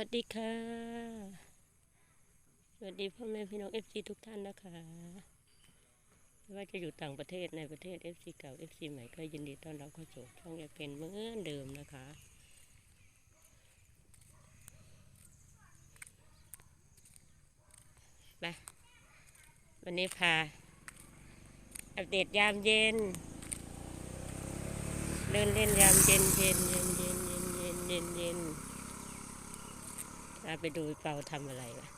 วัสดีค่ะ สวัสดีพ่อแม่พี่น้องเอฟซีทุกท่านนะคะไม่ว่าจะอยู่ต่างประเทศในประเทศเอฟซีเก่าเอฟซีใหม่ก็ยินดีต้อนรับเข้าสู่ช่องยายเป็นเหมือนเดิมนะคะไปวันนี้พา อัปเดตยามเย็น เดินเล่นยามเย็นเย็นเย็นเย็นเย็นเย็นเย็นเย็น พาไปดูเปาทำอะไรวะ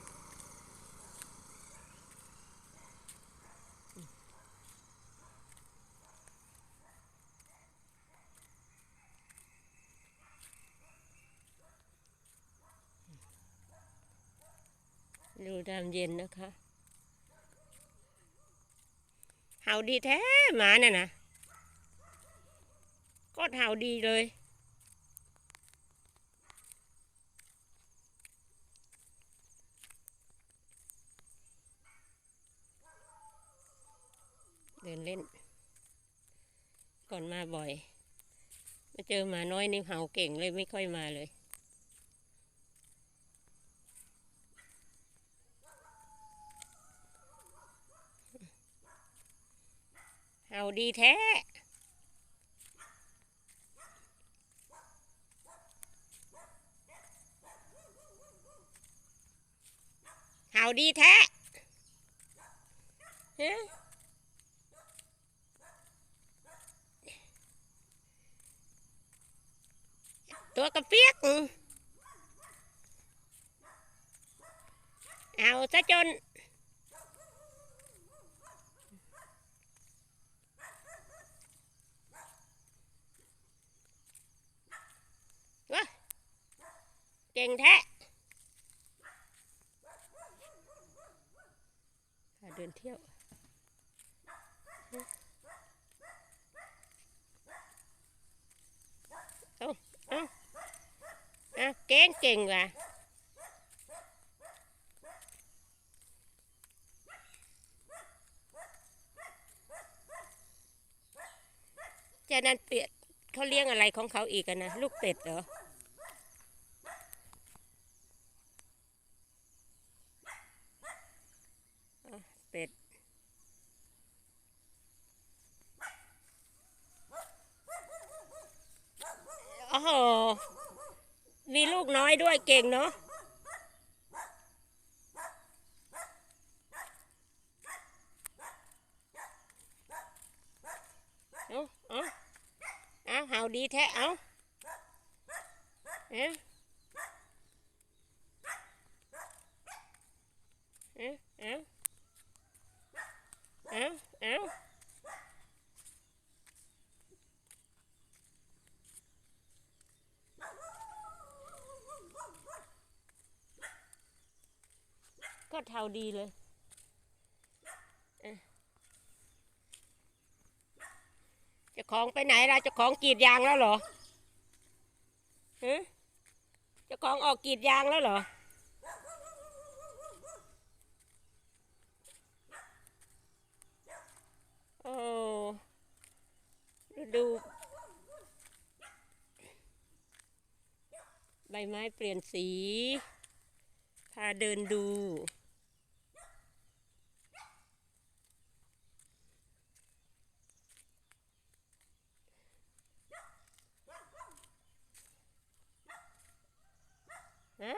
ดูยามเย็นนะคะเห่าดีแท้หมาเนี่ยนะก็เห่าดีเลย เดินเล่น ก่อนมาบ่อย มาเจอหมาน้อยนี่เห่าเก่งเลยไม่ค่อยมาเลย เห่าดีแท้เห่าดีแท้ฮะ ตัวกระเปียกอืมเอาซะจนวะเก่งแท้เดินเที่ยว เอาเอาเอาเก่งเก่งว่ะจะนั่นเปียดเขาเลี้ยงอะไรของเขาอีกนะ ลูกเป็ดเหรอเป็ดโอ้โห มีลูกน้อยด้วยเก่งเนาะเอาเอาเอาเห่าดีแท้เอาเอาเอาเอาเอา ก็เท่าดีเลยจะของไปไหนล่ะจะของกีดยางแล้วเหรอฮะจะของออกกีดยางแล้วเหรอโอ้ดู ใบไม้เปลี่ยนสี พาเดินดู ฮะ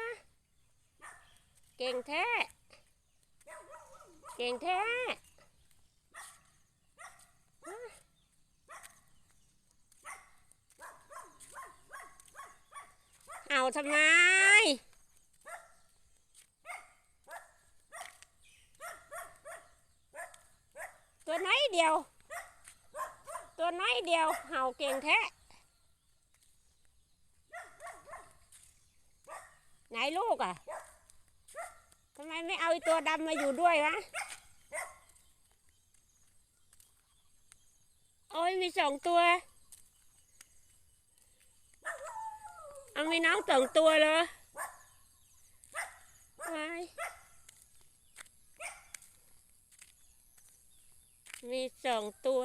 เก่งแท้ เก่งแท้เอาทำไมตัวน้อยเดียว ตัวน้อยเดียวเห่าเก่งแท้ ไห นลูกอะทำไมไม่เอาอ้ตัวดำมาอยู่ด้วยวะโอ้ยมีสองตัวเอามีน้องสองตัวเลยไมีสองตัว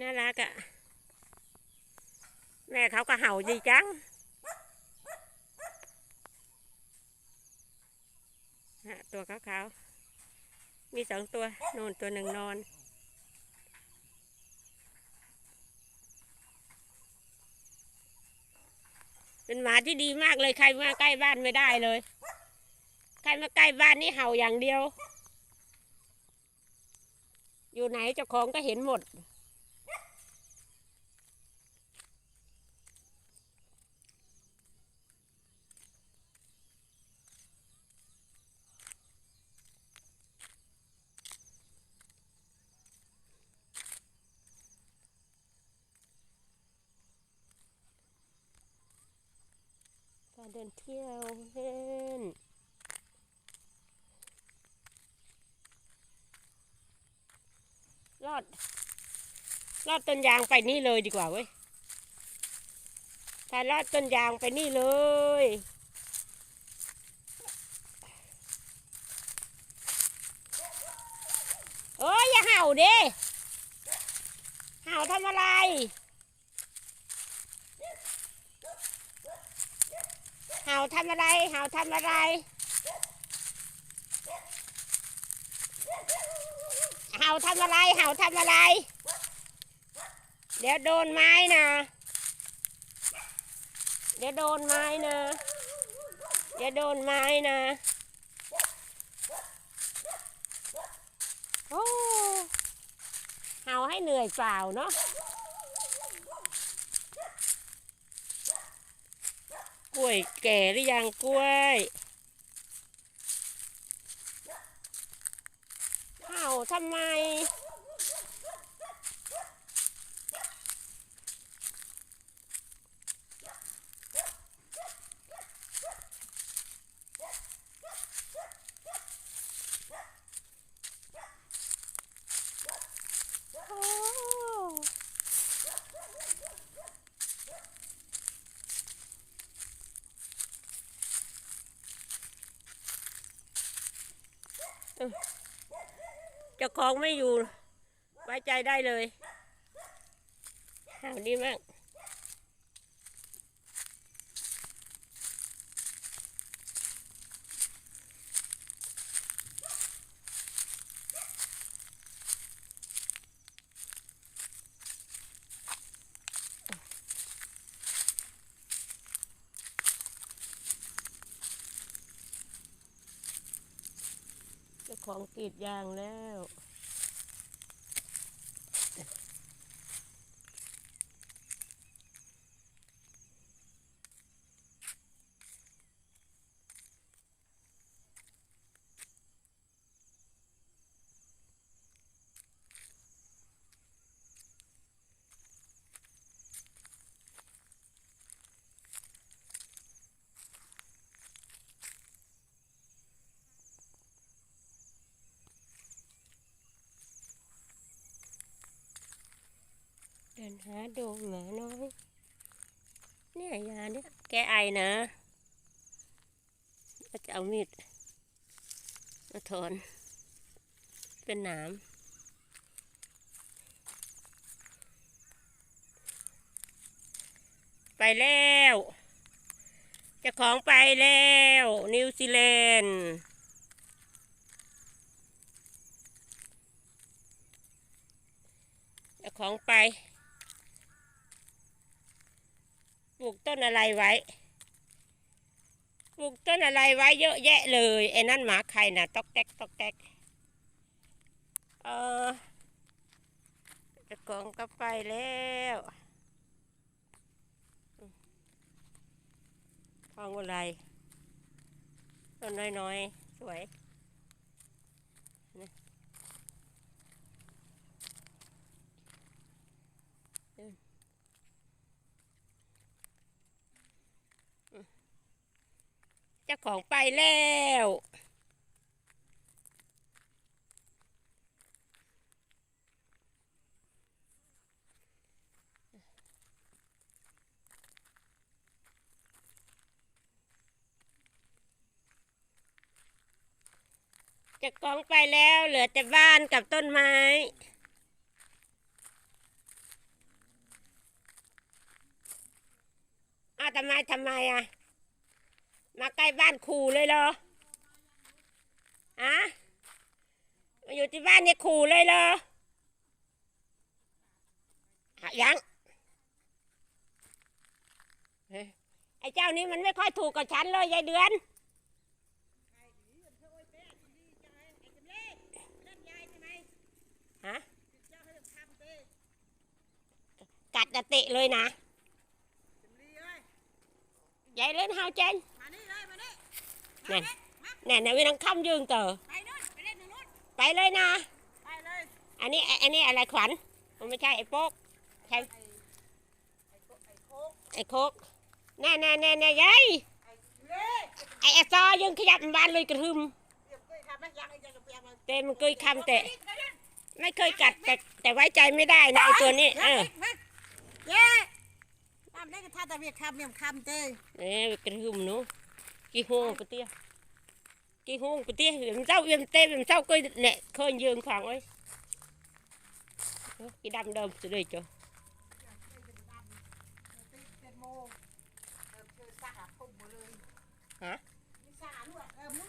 น่ารักอะ่ะ แม่เขาก็เห่าดีจังตัวขาวๆ มีสองตัวน่นตัวหนึ่งนอน เป็นหมาที่ดีมากเลย ใครมาใกล้บ้านไม่ได้เลย ใครมาใกล้บ้านนี่เห่าอย่างเดียว อยู่ไหนเจ้าของก็เห็นหมด การเดินเที่ยวเล่นลอดลอดต้นยางไปนี่เลยดีกว่าเว้ยถ้าลอดต้นยางไปนี่เลยเอ้ยอย่าเห่าเด้เห่าทำอะไร เห่าทำอะไร เห่าทำอะไร เห่าทำอะไร เห่าทำอะไร เดี๋ยวโดนไม้นะ เดี๋ยวโดนไม้นะ เดี๋ยวโดนไม้นะ โอ้ เห่าให้เหนื่อยเปล่าเนาะ กล้วยแก่หรือยังกล้วยเห่าทำไม โอ้ เจ้าของไม่อยู่ ไว้ใจได้เลยห่าวดีมาก ของกรีดยางแล้ว นหาดูหมาน้อย เนี่ยยาเนี่ยแกไอนะก็จะเอามีดมาถอน เป็นหนามไปแล้วจะของไปแล้ว นิวซีแลนด์จะของไป ปลูกต้นอะไรไว้ ปลูกต้นอะไรไว้เยอะแยะเลยไอ้นั่นหมาใครน่ะตอกแตกตอกแตกเออจะของก็ไปแล้วทองอะไรต้นน้อยๆ สวยนะเดิน เจ้าของไปแล้วจ้าของไปแล้วเหลือแต่บ้านกับต้นไม้อาทำไมทำไมอะ มาใกล้บ้านครูเลยเหรออะมาอยู่ที่บ้านเนี่ยครูเลยเหรอหยังไอ้เจ้านี่มันไม่ค่อยถูกกับฉันเลยยายเดือนฮะกัดจะเตะเลยนะยายเล่นฮาวเจน มานี่เลยมานี่ นั่นแน่นะวินังคำยืงเตอไปนู่นไปเล่นตรงนู้นไปเลยนะ ไปเลย อันนี้อันนี้อะไรขวัญ มันไม่ใช่ไอ้โป๊กใช่ไอ้โคไอ้โคกไอ้โคกแน่แน่แน่แน่ยายไอ้เล่ไอ้ไอ้ซอยังขยับบ้านเลยกระหึมเดี๋ยวเคยทำไหมยังไอ้ยังกับเปียมาเตะมันเคยคำแต่ไปนี่ไปเล่นไม่เคยกัดแต่แต่ไว้ใจไม่ได้นะไอ้ตัวนี้เออมาเย้ทำได้ก็ท่าตะเวียคำเนี่ยคำเต้เอ้ยกระหึมหนู กี่ห้องปะเตี้ยกี่ห้องปะเตี้ยเดี๋ยวมันเจ้าเวียนเต้มันเจ้าก็เนี่ยเคยยืนขวางไว้เออกี่ดำเดิมจะเลยจ้ะเป็นโมเออคือสักอะพุ่มหมดเลยฮะมีสาด้วยเออมึง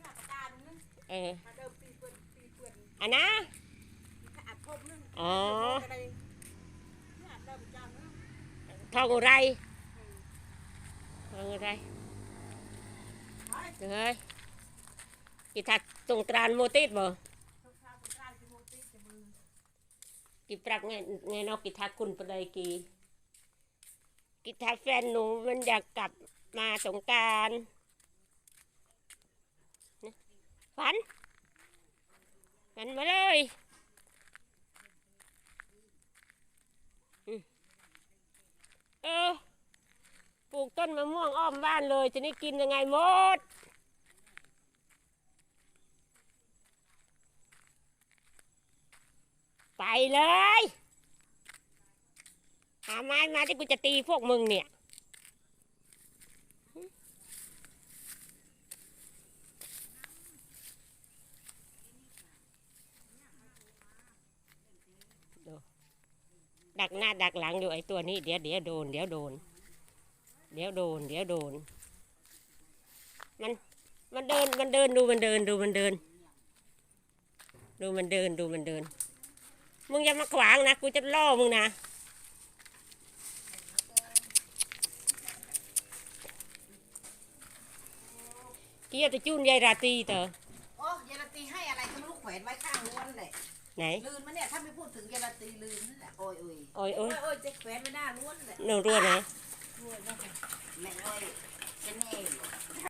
หน้าปากกาหนึ่งเออมาเดิมปีเปื่อนปีเปื่อนอันนะมีขอัดพุ่มนึงอ๋ออะไรเนี่ยเดิมจังนะทองอะไรทองอะไร เฮ้ยกี่ทักตรงตรานมติดบ่ทุกคราวทุกคราวที่โมติจะมือกี่ปรักไงไงนอกกีทักคุณประเดยกีกีทักแฟนหนูมันอยากกลับมาสงกรารฝันฝันมาเลยอืมเออปลูกต้นมะม่วงอ้อมบ้านเลยทีนี้กินยังไงหมด ไปเลยหาไม้มาที่กูจะตีพวกมึงเนี่ยดักหน้าดักหลังอยู่ไอ้ตัวนี้เดี๋ยวเดี๋ยวโดนเดี๋ยวโดน เดี๋ยวโดน เดี๋ยวโดน มันมันเดินมันเดินดูมันเดินดูมันเดิน ดูมันเดินดูมันเดิน มึงอย่ามาขวางนะ กูจะล่อมึงนะ เกียร์จะจุนยายราตรีเตอโอ้ยายลาตีให้อะไรก็ไม่รู้แขวนไว้ข้างรั้วนั่นแหละไหน ลืมมันเนี่ยถ้าไม่พูดถึงยายลาตีลืมนั่นแหละโอ้ยโอ้ยโอ้ยโอ้ยโอ้ยจะแขวนไว้หน้ารั้วนั่นแหละหนูรู้นะรั้วนั่นแหละแม่โอ้ยจะแน่อยู่